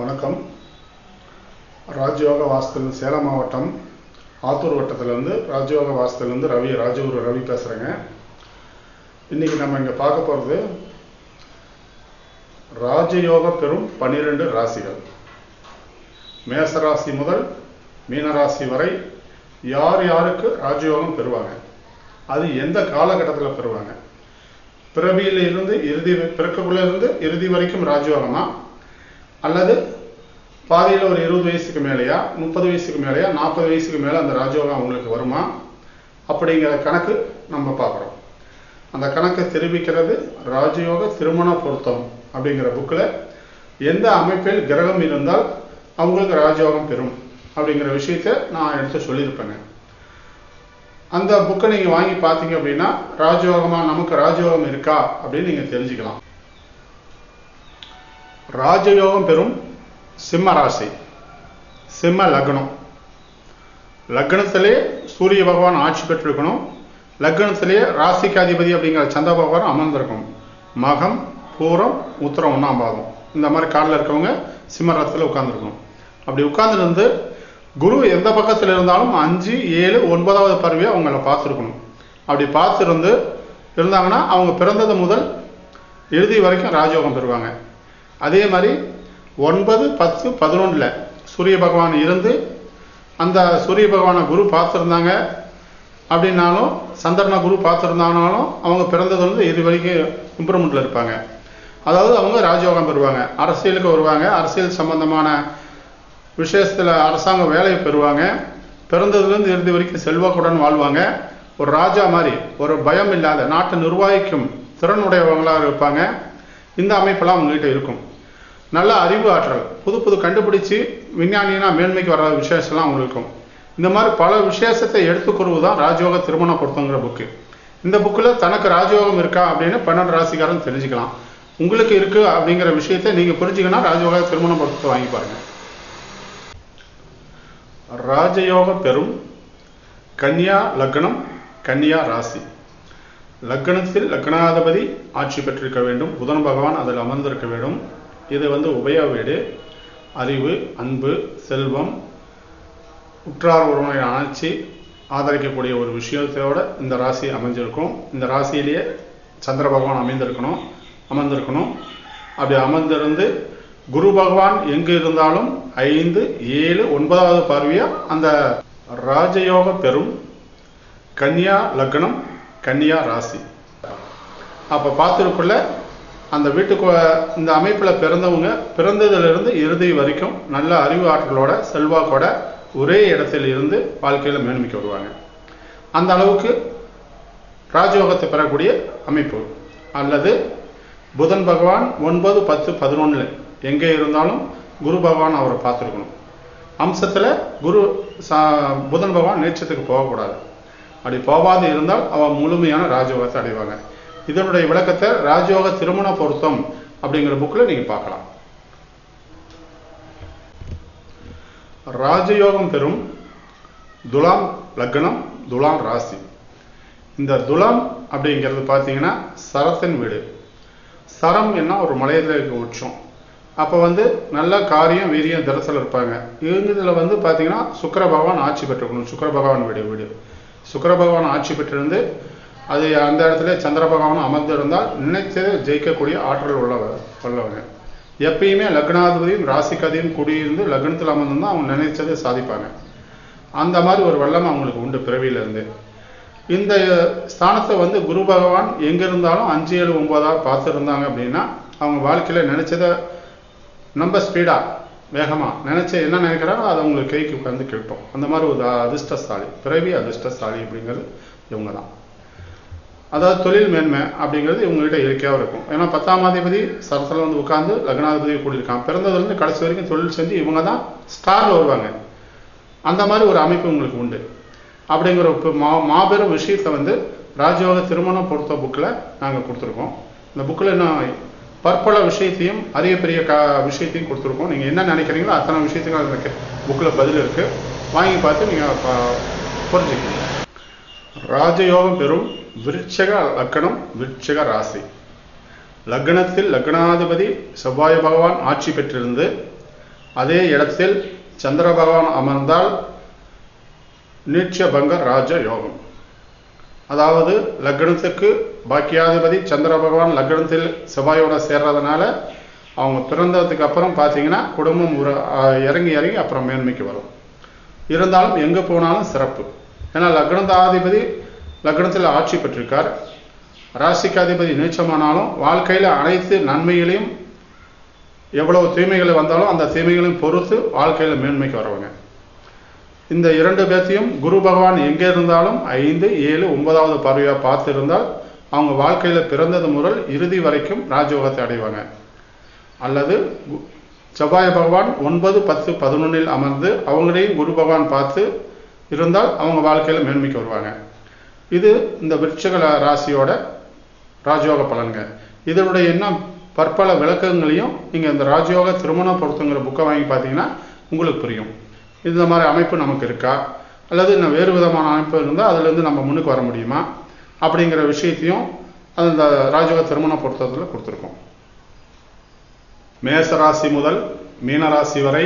வணக்கம். ராஜயோக வாசத்தில் சேலம் மாவட்டம் ஆத்தூர் வட்டத்திலேருந்து ராஜயோக வாஸ்துலேருந்து ரவி ராஜகுரு ரவி பேசுகிறேங்க இன்றைக்கி நம்ம இங்கே பார்க்க போகிறது ராஜயோக பெறும் பன்னிரெண்டு ராசிகள். மேசராசி முதல் மீனராசி வரை யார் யாருக்கு ராஜயோகம் பெறுவாங்க? அது எந்த காலகட்டத்தில் பெறுவாங்க? பிறவியிலிருந்து இறுதி பிறக்கக்குள்ளே இருந்து இறுதி வரைக்கும் ராஜயோகமா? அல்லது பாதியில் ஒரு இருபது வயசுக்கு மேலேயா முப்பது வயசுக்கு மேலேயா நாற்பது வயசுக்கு மேலே அந்த ராஜயோகம் அவங்களுக்கு வருமா? அப்படிங்கிற கணக்கு நம்ம பார்க்குறோம். அந்த கணக்கை தெரிவிக்கிறது ராஜயோக திருமண பொருத்தம் அப்படிங்கிற புக்கில் எந்த அமைப்பில் கிரகம் இருந்தால் அவங்களுக்கு ராஜயோகம் பெறும் அப்படிங்கிற விஷயத்த நான் எடுத்து சொல்லியிருப்பேங்க. அந்த புக்கை நீங்கள் வாங்கி பார்த்தீங்க அப்படின்னா ராஜயோகமாக நமக்கு ராஜயோகம் இருக்கா அப்படின்னு நீங்கள் தெரிஞ்சுக்கலாம். ராஜயோகம் பெறும் சிம்ம ராசி சிம்ம லக்னம். லக்னத்திலே சூரிய பகவான் ஆட்சி பெற்றிருக்கணும். லக்னத்திலே ராசிக்கு அதிபதி அப்படிங்கிற சந்திர பகவான் அமர்ந்திருக்கணும். மகம் பூரம் உத்தரம் ஒன்றாம் பாதம் இந்த மாதிரி காலில் இருக்கவங்க சிம்ம ராசியில் உட்காந்துருக்கணும் அப்படி உட்கார்ந்துருந்து குரு எந்த பக்கத்தில் இருந்தாலும் அஞ்சு ஏழு ஒன்பதாவது பருவியை அவங்கள பார்த்துருக்கணும். அப்படி பார்த்துருந்து இருந்தாங்கன்னா அவங்க பிறந்தது முதல் இறுதி வரைக்கும் ராஜயோகம் பெறுவாங்க. அதே மாதிரி ஒன்பது பத்து பதினொன்றில் சூரிய பகவான் இருந்து அந்த சூரிய பகவானை குரு பார்த்துருந்தாங்க அப்படின்னாலும் சந்திரனை குரு பார்த்துருந்தாங்கனாலும் அவங்க பிறந்தது வந்து வரைக்கும் இம்ப்ரூவ்மெண்ட்டில் இருப்பாங்க. அதாவது அவங்க ராஜயோகம் பெறுவாங்க. அரசியலுக்கு வருவாங்க. அரசியல் சம்பந்தமான விசேஷத்தில் அரசாங்க வேலையை பெறுவாங்க. பிறந்ததுலேருந்து இறுதி வரைக்கும் செல்வாக்குடன் வாழ்வாங்க. ஒரு ராஜா மாதிரி ஒரு பயம் இல்லாத நாட்டை நிர்வாகிக்கும் திறனுடையவங்களாக இருப்பாங்க. இந்த அமைப்பெல்லாம் அவங்ககிட்ட இருக்கும். நல்ல அறிவு ஆற்றல். புது புது கண்டுபிடிச்சு விஞ்ஞானினா மேன்மைக்கு வர விசேஷம்லாம் அவங்களுக்கு இருக்கும் இந்த மாதிரி பல விசேஷத்தை எடுத்துக்கொள்வது தான் ராஜயோக திருமண பொருத்தங்கிற புக்கு. இந்த புக்கில் தனக்கு ராஜயோகம் இருக்கா அப்படின்னு பன்னெண்டு ராசிக்காரன் தெரிஞ்சுக்கலாம். உங்களுக்கு இருக்குது அப்படிங்கிற விஷயத்தை நீங்கள் புரிஞ்சுக்கன்னா ராஜயோக திருமண பொருத்தத்தை வாங்கி பாருங்கள் ராஜயோக பெறும் கன்னியா லக்னம் கன்னியா ராசி. லக்னத்தில் லக்னாதிபதி ஆட்சி பெற்றிருக்க வேண்டும். புதன் பகவான் அதில் அமர்ந்திருக்க வேண்டும். இது வந்து உபய வீடு அறிவு அன்பு செல்வம் உற்றார் உறவினை அணைச்சி ஆதரிக்கக்கூடிய ஒரு விஷயத்தோட இந்த ராசி அமைஞ்சிருக்கும். இந்த ராசியிலேயே சந்திர பகவான் அமைந்திருக்கணும் அமர்ந்திருக்கணும். அப்படி அமர்ந்திருந்து குரு பகவான் எங்கு இருந்தாலும் ஐந்து ஏழு ஒன்பதாவது பார்வையாக அந்த ராஜயோக பெறும் கன்னியா லக்னம் கன்னியா ராசி. அப்போ பார்த்துருக்குள்ள அந்த வீட்டுக்கு இந்த அமைப்பில் பிறந்தவங்க பிறந்ததிலிருந்து இறுதி வரைக்கும் நல்ல அறிவு ஆற்றலோட செல்வாக்கோட ஒரே இடத்தில் இருந்து வாழ்க்கையில் மேன்மைக்கு வருவாங்க. அந்த அளவுக்கு ராஜயோகத்தை பெறக்கூடிய அமைப்பு. அல்லது புதன் பகவான் ஒன்பது பத்து பதினொன்னு எங்கே இருந்தாலும் குரு பகவான் அவரை பார்த்துருக்கணும். அம்சத்தில் குரு சா புதன் பகவான் நேற்றத்துக்கு போகக்கூடாது. அப்படி போகாது இருந்தால் அவன் முழுமையான ராஜயோகத்தை அடைவாங்க. இதனுடைய விளக்கத்தை ராஜயோக திருமண பொருத்தம் அப்படிங்கிற புக்கில் நீங்கள் பார்க்கலாம். ராஜயோகம் பெறும் துலாம் லக்னம் துலாம் ராசி. இந்த துலாம் அப்படிங்கிறது பார்த்தீங்கன்னா சரத்தின் வீடு. சரம் என்ன? ஒரு மலையில இருக்க உச்சம். அப்போ வந்து நல்ல காரியம் வீரியம் திரசல் இருப்பாங்க. இவங்க இதில் வந்து பார்த்தீங்கன்னா சுக்கர பகவான் ஆட்சி பெற்றுக்கணும். சுக்கர பகவான் வீடு வீடு. சுக்கர பகவான் ஆட்சி பெற்றிருந்து அது அந்த இடத்துல சந்திர பகவான் அமர்ந்து இருந்தால் நினைச்சதை ஜெயிக்கக்கூடிய ஆற்றல் உள்ளவர் உள்ளவங்க எப்பயுமே லக்னாதிபதியும் ராசிக்கதியும் குடியிருந்து லக்னத்தில் அமர்ந்திருந்தால் அவங்க நினைச்சதை சாதிப்பாங்க. அந்த மாதிரி ஒரு வல்லம் அவங்களுக்கு உண்டு பிறவியிலேருந்து. இந்த ஸ்தானத்தை வந்து குரு பகவான் எங்கே இருந்தாலும் அஞ்சு ஏழு ஒன்பதாக பார்த்துருந்தாங்க அப்படின்னா அவங்க வாழ்க்கையில் நினைச்சதை ரொம்ப ஸ்பீடாக வேகமாக நினச்ச என்ன நினைக்கிறாங்களோ அதை அவங்களுக்கு கைக்கு உட்காந்து கேட்போம். அந்த மாதிரி ஒரு அதிர்ஷ்டசாலி பிறவி அதிர்ஷ்டசாலி அப்படிங்கிறது இவங்க தான் அதாவது தொழில் மேன்மை அப்படிங்கிறது இவங்ககிட்ட இயற்கையாக இருக்கும். ஏன்னா பத்தாம் அதிபதி சரத்தில் வந்து உட்காந்து லக்னாதிபதி கூட்டியிருக்கான். பிறந்ததுலேருந்து கடைசி வரைக்கும் தொழில் செஞ்சு இவங்க தான் ஸ்டாரில் வருவாங்க. அந்த மாதிரி ஒரு அமைப்பு உங்களுக்கு உண்டு. அப்படிங்கிற இப்போ மா மாபெரும் விஷயத்தை வந்து ராஜயோக திருமணம் பொறுத்த புக்கில் நாங்கள் கொடுத்துருக்கோம். இந்த புக்கில் இன்னும் பற்பல விஷயத்தையும் அரிய பெரிய க விஷயத்தையும் கொடுத்துருக்கோம். நீங்கள் என்ன நினைக்கிறீங்களோ அத்தனை விஷயத்துக்கும் அந்த புக்கில் பதில் இருக்குது வாங்கி பார்த்து நீங்கள் புரிஞ்சுக்கணும் ராஜயோகம் பெறும் விருட்சக லக்கணம் விருட்சக ராசி. லக்னத்தில் லக்னாதிபதி செவ்வாய் பகவான் ஆட்சி பெற்றிருந்து அதே இடத்தில் சந்திர பகவான் அமர்ந்தால் நீட்சபங்க ராஜ யோகம் அதாவது லக்னத்துக்கு பாக்கியாதிபதி சந்திர பகவான் லக்னத்தில் செவ்வாயோட சேர்றதுனால அவங்க பிறந்ததுக்கு அப்புறம் பார்த்தீங்கன்னா குடும்பம் ஒரு இறங்கி இறங்கி அப்புறம் மேன்மைக்கு வரும். இருந்தாலும் எங்கே போனாலும் சிறப்பு. ஏன்னா லக்னதாதிபதி லக்னத்தில் ஆட்சி பெற்றிருக்கார். ராசிக்காதிபதி நீச்சமானாலும் வாழ்க்கையில் அனைத்து நன்மைகளையும் எவ்வளவு தீமைகள் வந்தாலும் அந்த தீமைகளையும் பொறுத்து வாழ்க்கையில் மேன்மைக்கு வரவங்க. இந்த இரண்டு பேர்த்தையும் குரு பகவான் எங்கே இருந்தாலும் ஐந்து ஏழு ஒன்பதாவது பார்வையாக பார்த்து இருந்தால் அவங்க வாழ்க்கையில் பிறந்தது முதல் இறுதி வரைக்கும் ராஜயோகத்தை அடைவாங்க. அல்லது செவ்வாய் பகவான் ஒன்பது பத்து பதினொன்றில் அமர்ந்து அவங்களையும் குரு பகவான் பார்த்து இருந்தால் அவங்க வாழ்க்கையில் மேன்மைக்கு வருவாங்க. இது இந்த விருட்சக ராசியோட ராஜயோக பலன்கள். இதனுடைய இன்னும் பற்பல விளக்கங்களையும் நீங்கள் இந்த ராஜயோக திருமண பொருத்தங்கிற புக்கை வாங்கி பார்த்தீங்கன்னா உங்களுக்கு புரியும். இந்த மாதிரி அமைப்பு நமக்கு இருக்கா? அல்லது இன்னும் வேறு விதமான அமைப்பு இருந்தால் அதுலேருந்து நம்ம முன்னுக்கு வர முடியுமா? அப்படிங்கிற விஷயத்தையும் அந்த ராஜயோக திருமண பொருத்தத்தில் கொடுத்துருக்கோம். மேச ராசி முதல் மீன ராசி வரை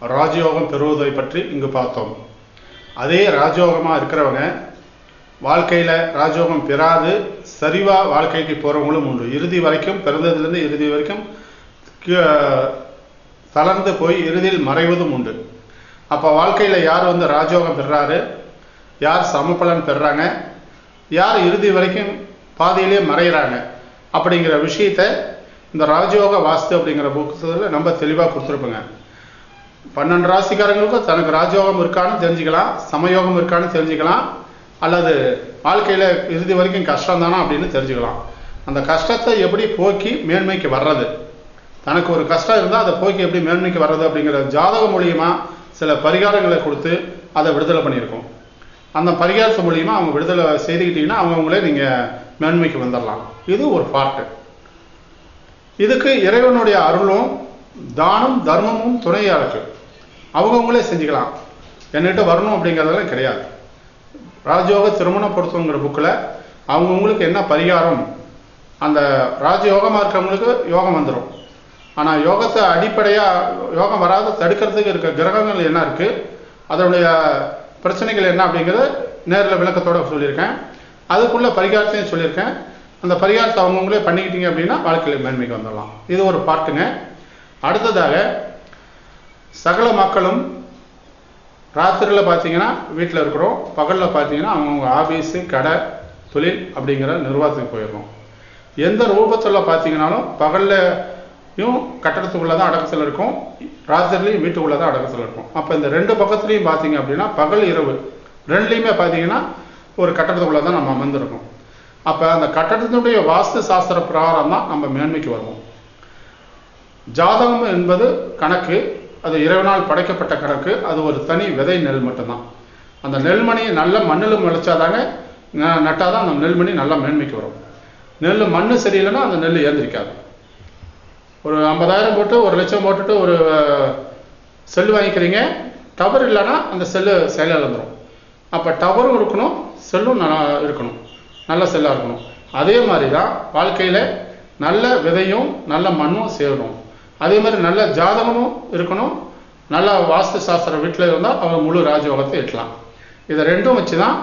ராஜயோகம் பெறுவதை பற்றி இங்கு பார்த்தோம். அதே ராஜயோகமாக இருக்கிறவங்க வாழ்க்கையில் ராஜயோகம் பெறாது சரிவாக வாழ்க்கைக்கு போகிறவங்களும் உண்டு. இறுதி வரைக்கும் பிறந்ததுலேருந்து இறுதி வரைக்கும் தளர்ந்து போய் இறுதியில் மறைவதும் உண்டு. அப்போ வாழ்க்கையில் யார் வந்து ராஜயோகம் பெறாரு? யார் சமபலன் பெறாங்க? யார் இறுதி வரைக்கும் பாதையிலே மறைகிறாங்க அப்படிங்கிற விஷயத்த இந்த ராஜயோக வாஸ்து அப்படிங்கிற புத்தகத்தில் நம்ம தெளிவாக கொடுத்துருப்போங்க. பன்னெண்டு ராசிக்காரங்களுக்கும் தனக்கு ராஜயோகம் இருக்கான்னு தெரிஞ்சுக்கலாம் சமயோகம் இருக்கான்னு தெரிஞ்சுக்கலாம் அல்லது வாழ்க்கையில் இறுதி வரைக்கும் கஷ்டம் தானா அப்படின்னு தெரிஞ்சுக்கலாம். அந்த கஷ்டத்தை எப்படி போக்கி மேன்மைக்கு வர்றது? தனக்கு ஒரு கஷ்டம் இருந்தால் அதை போக்கி எப்படி மேன்மைக்கு வர்றது அப்படிங்கிற ஜாதகம் மூலியமாக சில பரிகாரங்களை கொடுத்து அதை விடுதலை பண்ணியிருக்கோம். அந்த பரிகாரத்து மூலியமாக அவங்க விடுதலை செய்துக்கிட்டிங்கன்னா அவங்கவுங்களே நீங்கள் மேன்மைக்கு வந்துடலாம் இது ஒரு பார்ட்டு இதுக்கு இறைவனுடைய அருளும் தானம் தர்மமும் துணையாக இருக்குது அவங்கவுங்களே செஞ்சுக்கலாம். என்கிட்ட வரணும் அப்படிங்கிறதெல்லாம் கிடையாது. ராஜயோக திருமண பொருத்தங்கிற புக்கில் அவங்கவுங்களுக்கு என்ன பரிகாரம்? அந்த ராஜயோகமாக இருக்கிறவங்களுக்கு யோகம் வந்துடும் ஆனால் யோகத்தை அடிப்படையாக யோகம் வராத தடுக்கிறதுக்கு இருக்க கிரகங்கள் என்ன இருக்குது அதனுடைய பிரச்சனைகள் என்ன அப்படிங்கிறது நேரில் விளக்கத்தோடு சொல்லியிருக்கேன். அதுக்குள்ள பரிகாரத்தையும் சொல்லியிருக்கேன். அந்த பரிகாரத்தை அவங்கவுங்களே பண்ணிக்கிட்டீங்க அப்படின்னா வாழ்க்கையில் மேன்மைக்கு வந்துடலாம் இது ஒரு பாட்டுங்க. அடுத்ததாக சகல மக்களும் ராத்திரியில் பார்த்தீங்கன்னா வீட்டில் இருக்கிறோம். பகலில் பார்த்தீங்கன்னா அவங்கவுங்க ஆஃபீஸு கடை தொழில் அப்படிங்கிற நிர்வாகத்துக்கு போயிடுறோம் எந்த ரூபத்தில் பார்த்தீங்கன்னாலும் பகல்லையும் கட்டடத்துக்குள்ளே தான் அடக்கத்தில் இருக்கும். ராத்திரிலையும் வீட்டுக்குள்ளே தான் அடக்கத்தில் இருக்கும். அப்போ இந்த ரெண்டு பக்கத்துலையும் பார்த்தீங்க அப்படின்னா பகல் இரவு ரெண்டுலேயுமே பார்த்தீங்கன்னா ஒரு கட்டடத்துக்குள்ளே தான் நம்ம அமர்ந்திருக்கோம். அப்போ அந்த கட்டடத்தினுடைய வாஸ்து சாஸ்திர பிரகாரம் தான் நம்ம மேன்மைக்கு வருவோம். ஜாதகம் என்பது கணக்கு அது இறைவனால் படைக்கப்பட்ட கணக்கு. அது ஒரு தனி விதை நெல் மட்டும்தான். அந்த நெல்மணியை நல்ல மண்ணில் விளைச்சாதாங்க ந- நட்டாதான் அந்த நெல்மணி நல்லா மேன்மைக்கு வரும். நெல் மண் சரியில்லைன்னா அந்த நெல் ஏந்திரிக்காது. ஒரு ஐம்பதாயிரம் போட்டு ஒரு லட்சம் போட்டுட்டு ஒரு செல் வாங்கிக்கிறீங்க. டவர் இல்லைன்னா அந்த செல்லு செயலிழந்துடும் அப்போ டவரும் இருக்கணும் செல்லும் நல்லா இருக்கணும். நல்ல செல்லாக இருக்கணும். அதே மாதிரி தான் வாழ்க்கையில் நல்ல விதையும் நல்ல மண்ணும் சேரணும். அதே மாதிரி நல்ல ஜாதகமும் இருக்கணும். நல்ல வாஸ்து சாஸ்திரம் வீட்டில் இருந்தால் அவங்க முழு ராஜயோகத்தை எட்டலாம். இதை ரெண்டும் வச்சு தான்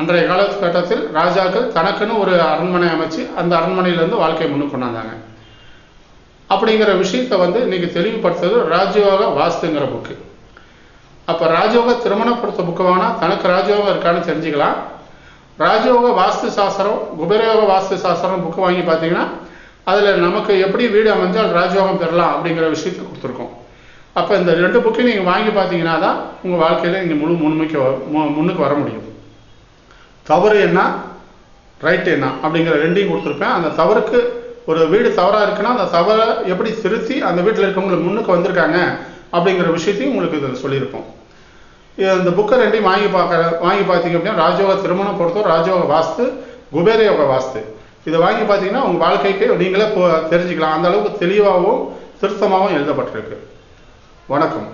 அன்றைய காலகட்டத்தில் ராஜாக்கள் தனக்குன்னு ஒரு அரண்மனை அமைச்சு அந்த அரண்மனையிலேருந்து வாழ்க்கையை முன்னுக்கு கொண்டாந்தாங்க அப்படிங்கிற விஷயத்தை வந்து இன்னைக்கு தெளிவுபடுத்துறது ராஜயோக வாஸ்துங்கிற புக்கு அப்போ ராஜயோக திருமணப்படுத்த பொறுத்த புக்கு வாங்கினா தனக்கு ராஜயோகம் இருக்கான்னு தெரிஞ்சுக்கலாம். ராஜயோக வாஸ்து சாஸ்திரம் குபேரயோக வாஸ்து சாஸ்திரம் புக்கு வாங்கி பார்த்தீங்கன்னா அதில் நமக்கு எப்படி வீடு அமைஞ்சால் ராஜயோகம் பெறலாம் அப்படிங்கிற விஷயத்தை கொடுத்துருக்கோம். அப்போ இந்த ரெண்டு புக்கையும் நீங்கள் வாங்கி பார்த்தீங்கன்னா தான் உங்கள் வாழ்க்கையில் நீங்கள் முழு முன்மைக்கு வ- முன்னுக்கு வர முடியும். தவறு என்ன? ரைட் என்ன? அப்படிங்கிற ரெண்டையும் கொடுத்துருப்பேன். அந்த தவறுக்கு ஒரு வீடு தவறாக இருக்குன்னா அந்த தவறை எப்படி திருத்தி அந்த வீட்டில் இருக்கவங்களுக்கு முன்னுக்கு வந்திருக்காங்க அப்படிங்கிற விஷயத்தையும் உங்களுக்கு இதில் சொல்லியிருப்போம். இந்த புக்கை ரெண்டையும் வாங்கி பார்க்க வாங்கி பார்த்தீங்க அப்படின்னா ராஜயோக திருமணம் பொறுத்தவரை ராஜயோக வாஸ்து குபேர யோக வாஸ்து. இதை வாங்கி பார்த்தீங்கன்னா உங்கள் வாழ்க்கைக்கு நீங்களே தெரிஞ்சுக்கலாம். அந்த அளவுக்கு தெளிவாகவும் திருத்தமாகவும் எழுதப்பட்டிருக்கு. வணக்கம்.